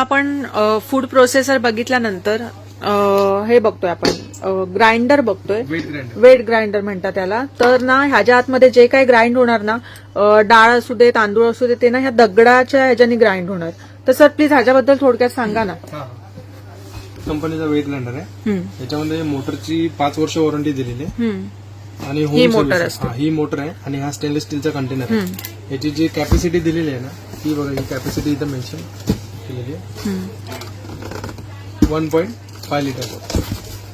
आपण food processor बघितल्यानंतर हे बघतोय आपण ग्राइंडर बघतोय. वेट ग्राइंडर म्हणतात त्याला. तर ना ह्याच्या आतमध्ये जे काही ग्राइंड होणार ना डाळ असू दे तांदूळ असू दे ते ना ह्या दगडाच्या ह्याच्याने ग्राइंड होणार. तर सर प्लीज ह्याच्याबद्दल थोडक्यात सांगा ना. कंपनीचा वेट ग्राइंडर आहे. हम्म, याच्यामध्ये मोटरची पाच वर्ष वॉरंटी दिलेली आहे. आणि ही मोटर. हा, मोटर आहे आणि हा स्टेनलेस स्टीलचा कंटेनर आहे. याची जी कॅपॅसिटी दिलेली आहे ना ती बघा ही कॅपॅसिटी इथं मेन्शन केलेली आहे हम्म. वन पॉईंट फाय लिटर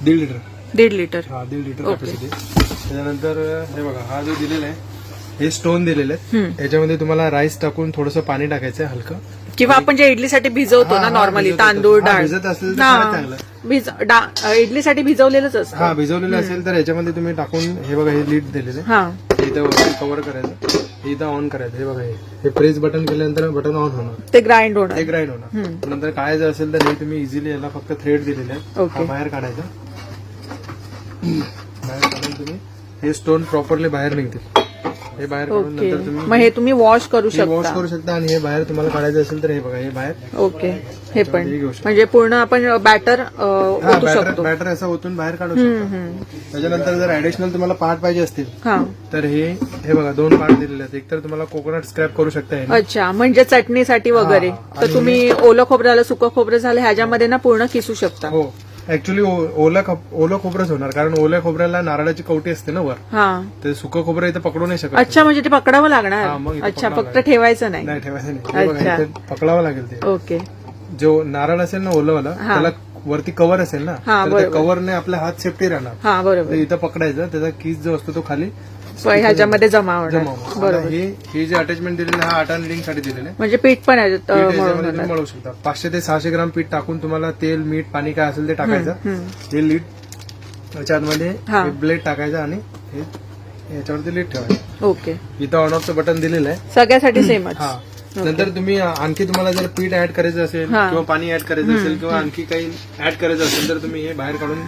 दीड लिटर दीड लिटर हा दीड लिटर. कॅपॅसिटी त्याच्यानंतर हे बघा हा जो दिलेला आहे हे स्टोन दिलेले आहेत. याच्यामध्ये तुम्हाला राईस टाकून थोडंसं पाणी टाकायचं आहे हलकं किंवा आपण जे इडलीसाठी भिजवतो हा, ना हा, नॉर्मली. तांदूळ हा, डाळ भिजत असेल तर हा. चांगलं. इडलीसाठी भिजवलेलंच हा असतं भिजवलेलं असेल तर याच्यामध्ये तुम्ही टाकून हे बघा हे लीड दिलेले हा इथं कव्हर करायचं हे इथं ऑन करायचं. हे बघा हे हे प्रेस बटन केल्यानंतर बटन ऑन होणार. ते ग्राइंड होणार. ते ग्राइंड होणार. हम्म. नंतर काढायचं असेल तर हे तुम्ही इझिली याला फक्त थ्रेड दिलेले आहेत. ओके. हा बाहेर काढायचा. बाहेर काढून तुम्ही हे स्टोन प्रॉपरली बाहेर निघतील. हे बाहेर काढून ओके. नंतर तुम्ही मग हे तुम्ही वॉश करू हे वॉश शकता. करू शकता आणि हे बाहेर तुम्हाला काढायचं असेल तर हे बघा हे बाहेर. ओके. हे पण. घेऊ शकता. म्हणजे पूर्ण आपण बॅटर हा ओतू बॅटर शकतो. बॅटर असं ओतून बाहेर काढू शकता. त्याच्यानंतर जर ऍडिशनल तुम्हाला पार्ट पाहिजे असतील हा. तर हे हे बघा दोन पार्ट दिलेले आहेत. एक तर तुम्हाला कोकोनट स्क्रॅप करू शकता. अच्छा म्हणजे चटणीसाठी वगैरे. हा, तर आणि- तुम्ही ओलं खोबरं झालं सुकं खोबरं झालं ह्याच्यामध्ये ना पूर्ण किसू शकता. हो. ऍक्च्युली ओला ओलं खोबरंच होणार. कारण ओल्या खोबऱ्याला नारळाची कवटी असते ना वर. हा. ते सुकं खोबरं इथं पकडू नाही शकत. अच्छा म्हणजे ते पकडावं हा, लागणार इथे अच्छा पकडावं फक्त लागेल. ठेवायचं नाही. नाही ठेवायचं नाही. हे बघा, अच्छा. इथे पकडावं लागेल ते. ओके. जो नारळ असेल ना ओलंवाला हा. त्याला वरती कव्हर असेल ना हा, तर त्या बरोबर. कव्हरने आपला हात सेफ्टी राहणार. हा तर इथं पकडायचं त्याचा कीस जो असतो तो खाली ह्याच्यामध्ये जमा होणार. जमा होणार. बरोबर. आता हे हे जे अटॅचमेंट दिलेलं आहे, हा आटा निडिंगसाठी दिलेलं आहे. म्हणजे पीठ पण याच्यात, पीठ अ, मळून याच्यामध्ये तुम्ही होणार मळू शकता. पाचशे ते सहाशे ग्राम पीठ टाकून तुम्हाला तेल मीठ पाणी काय असेल ते टाकायचं. हम्म. हे लीड हा. ब्लेड टाकायचं आणि हे याच्यावरती लीड ठेवायचं. ओके. इथं ऑन ऑफचं बटन दिलेलं आहे. सगळ्यासाठी सेमच हा. नंतर तुम्ही आणखी तुम्हाला जर पीठ ऍड करायचं असेल हा. किंवा पाणी ऍड करायचं असेल किंवा आणखी काही ऍड करायचं असेल तर तुम्ही हे बाहेर काढून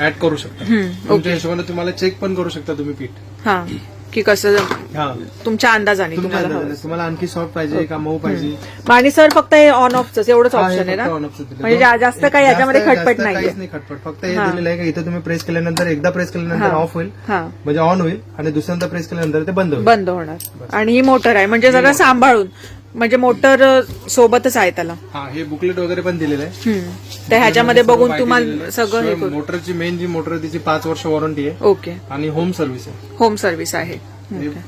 ऍड करू शकता. तुमच्या हिशोबाने तुम्हाला चेक पण करू शकता तुम्ही पीठ. हा की कसं हा. तुमच्या अंदाजाने तुमच्या तुम्हाला हवं. अंदाजाने. तुम्हाला आणखी सॉफ्ट पाहिजे का मऊ पाहिजे? आणि सर फक्त हे ऑन ऑफच एवढंच हा, हे ऑप्शन आहे ना? चं. दिलं. म्हणजे जा- जास्त काही याच्यामध्ये खटपट जास्त नाहीये. काहीच नाही खटपट. फक्त हे हा. दिलेलं आहे का इथं तुम्ही प्रेस केल्यानंतर एकदा प्रेस केल्यानंतर हा. ऑफ होईल. हा. म्हणजे ऑन होईल आणि दुसऱ्यांदा प्रेस केल्यानंतर ते बंद होईल. बंद होणार. आणि ही मोटर आहे. म्हणजे जरा सांभाळून. म्हणजे मोटर सोबतच आहे त्याला. हा हे बुकलेट वगैरे पण दिलेलं आहे. हम्म. तर ह्याच्यामध्ये बघून तुम्हाला. सगळं हे करू. मोटरची मेन जी मोटर आहे तिची पाच वर्ष वॉरंटी आहे. ओके. आणि होम सर्व्हिस आहे. होम सर्व्हिस आहे.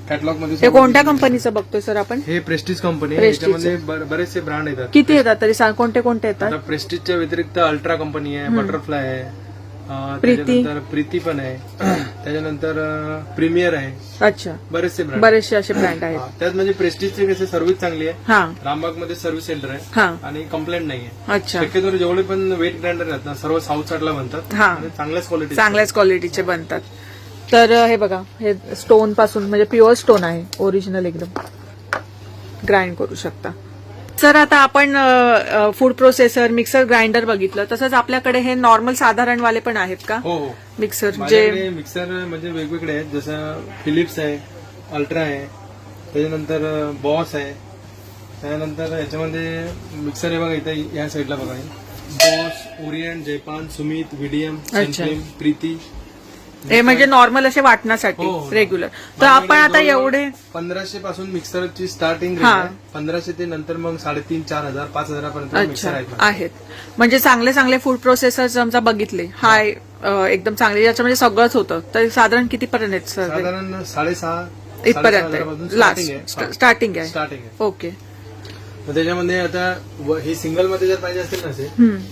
कॅटलॉगमध्ये हे कोणत्या कंपनीचं बघतोय सर आपण? हे प्रेस्टिज कंपनी आहे. Prestige. याच्यामध्ये बर- बरेचसे ब्रँड येतात. किती येतात तरी सांग कोणते कोणते येतात? आता प्रेस्टिजच्या व्यतिरिक्त अल्ट्रा कंपनी आहे बटरफ्लाय आहे. त्याच्यानंतर प्रीती पण आहे. त्याच्यानंतर प्रीमियर आहे. अच्छा. बरेचसे ब्रँड बरेचसे असे ब्रँड आहेत. त्यात म्हणजे प्रेस्टिजची कशी सर्व्हिस चांगली आहे. हा. रामबागमध्ये सर्व्हिस सेंटर आहे. हा. आणि कंप्लेंट नाहीये अच्छा. शक्यतो जेवढे पण वेट ग्राइंडर आहेत ना सर्व साऊथ साईडला बनतात. हा. चांगल्याच क्वालिटी चांगल्याच क्वालिटीचे बनतात. तर हे बघा हे स्टोनपासून म्हणजे प्युअर स्टोन आहे ओरिजिनल एकदम. ग्राइंड करू शकता. सर आता आपण फूड प्रोसेसर मिक्सर ग्राइंडर बघितलं तसंच आपल्याकडे हे नॉर्मल साधारण वाले पण आहेत का? हो हो. मिक्सर जे माझ्याकडे मिक्सर म्हणजे वेगवेगळे आहेत. जसं फिलिप्स आहे अल्ट्रा आहे. त्याच्यानंतर बॉस आहे. त्यानंतर याच्यामध्ये मिक्सर आहे बघा इथं या साईडला बघा. Bosch Orient Jaipan Sumeet Vidiem सेंट्रिम Preethi हे म्हणजे नॉर्मल असे वाटण्यासाठी हो, हो. रेग्युलर तर आपण आता एवढे पंधराशे पासून मिक्सरची स्टार्टिंग हा. पंधराशे ते नंतर मग साडेतीन चार हजार पाच हजारापर्यंत मिक्सर अच्छा आहेत आहेत. म्हणजे चांगले चांगले फूड प्रोसेसर समजा बघितले. हाय अ, एकदम चांगले. याच्यामध्ये सगळंच होतं. तर साधारण कितीपर्यंत आहेत सर? साधारण साडेसहा इथपर्यंत लास्ट स्टार्टिंग आहे. स्टार्टिंग आहे. ओके मग त्याच्यामध्ये आता हे सिंगलमध्ये जर पाहिजे असेल ना असे.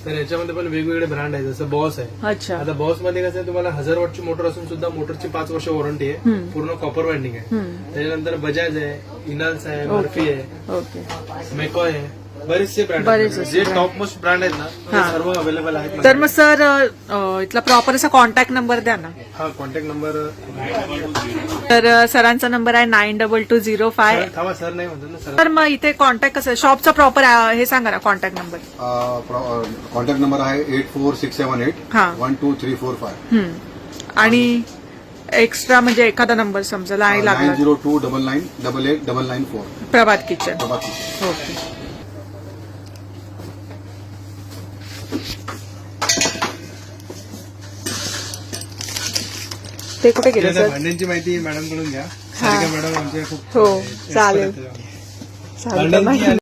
तर याच्यामध्ये पण वेगवेगळे ब्रँड आहेत जसं बॉस आहे. अच्छा. आता बॉसमध्ये कसं आहे, तुम्हाला हजार वॉटची मोटर असून सुद्धा मोटरची पाच वर्ष वॉरंटी आहे. पूर्ण कॉपर वाइंडिंग आहे. त्याच्यानंतर बजाज आहे इनाल्स आहे मर्फी आहे मेकॉय आहे. बरेचसे ब्रँड बरेच आहेत जे टॉप मोस्ट ब्रँड आहेत ना ते हा. सर्व अवेलेबल आहेत तर मग सर अ, इथला प्रॉपर असा कॉन्टॅक्ट नंबर द्या ना. हा कॉन्टॅक्ट नंबर तर अ, सरांचा नंबर आहे nine double two zero five थांबा सर नाही म्हणतो ना सर. तर मग इथे कॉन्टॅक्ट कसं शॉपचा प्रॉपर हे सांगा ना कॉन्टॅक्ट नंबर कॉन्टॅक्ट नंबर आहे eight four six seven eight हा. One two three four five हम्म. आणि एक्स्ट्रा म्हणजे एखादा नंबर समजा नाही नाईन लागला. Zero two double nine double eight double nine four Prabhat kitchen Prabhat okay ते कुठे गेले सर? भांड्यांची माहिती मॅडमकडून घ्या मॅडम आमच्या खूप हो expert चालेल.